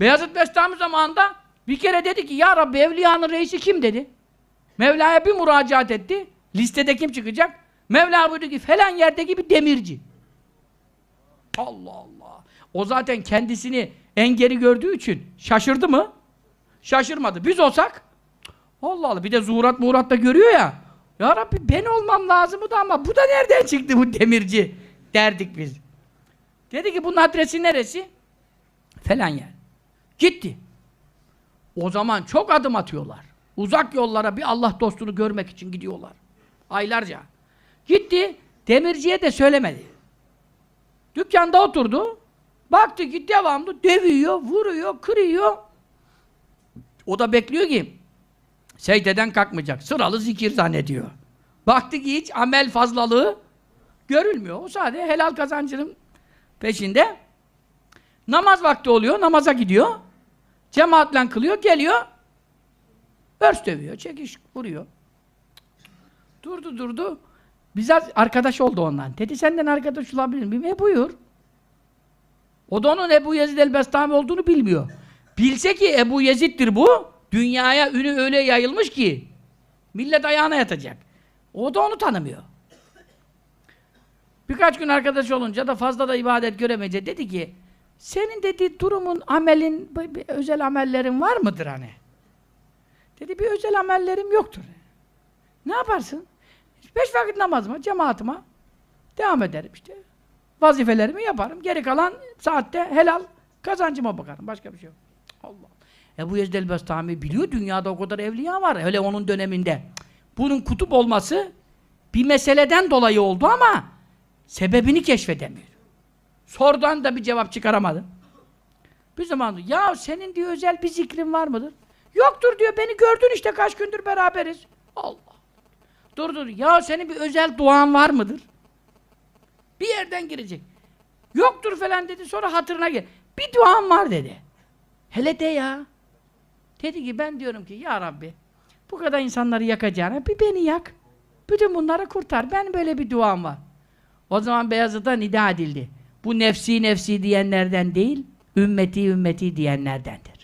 Beyazıt Bestami zamanında bir kere dedi ki ya Rabbi evliyanın reisi kim dedi. Mevla'ya bir müracaat etti. Listede kim çıkacak? Mevla buyurdu ki falan yerdeki bir demirci. Allah Allah. O zaten kendisini engeri gördüğü için şaşırdı mı? Şaşırmadı. Biz olsak Allah Allah bir de zuhurat muğrat da görüyor ya. Ya Rabbi ben olmam lazımdı ama bu da nereden çıktı bu demirci derdik biz. Dedi ki bunun adresi neresi? Falan yer. Gitti. O zaman çok adım atıyorlar. Uzak yollara bir Allah dostunu görmek için gidiyorlar. Aylarca. Gitti, demirciye de söylemedi. Dükkanda oturdu. Baktı ki devamlı dövüyor, vuruyor, kırıyor. O da bekliyor ki secdeden kalkmayacak. Sıralı zikir zannediyor. Baktı ki hiç amel fazlalığı görülmüyor. O sadece helal kazancının peşinde. Namaz vakti oluyor, namaza gidiyor. Cemaatle kılıyor, geliyor. Örs dövüyor, çekiş vuruyor. Durdu durdu. Bizzat arkadaş oldu ondan. Dedi senden arkadaş olabilir miyim? E buyur. O da onun Ebu Yezid el-Bestami olduğunu bilmiyor. Bilse ki Ebu Yezid'dir bu, dünyaya ünü öyle yayılmış ki millet ayağına yatacak. O da onu tanımıyor. Birkaç gün arkadaş olunca da fazla da ibadet göremeyince dedi ki senin dedi durumun, amelin, özel amellerin var mıdır hani? Dedi bir özel amellerim yoktur. Ne yaparsın? Beş vakit namazıma, cemaatıma devam ederim işte. Vazifelerimi yaparım. Geri kalan saatte helal kazancıma bakarım. Başka bir şey yok. Allah. Ebu Yezid el-Bestami biliyor dünyada o kadar evliya var. Hele onun döneminde. Bunun kutup olması bir meseleden dolayı oldu ama sebebini keşfedemiyor. Sordan da bir cevap çıkaramadı. Bir zaman ya senin diyor özel bir zikrin var mıdır? Yoktur diyor beni gördün işte kaç gündür beraberiz. Allah. Dur dur ya senin bir özel duan var mıdır? Bir yerden girecek. Yoktur falan dedi sonra hatırına gel. Bir duam var dedi. Hele de ya. Dedi ki ben diyorum ki ya Rabbi bu kadar insanları yakacağına bir beni yak. Bütün bunları kurtar. Ben böyle bir duam var. O zaman Beyazıt'a nida edildi. Bu nefsi nefsi diyenlerden değil, ümmeti ümmeti diyenlerdendir.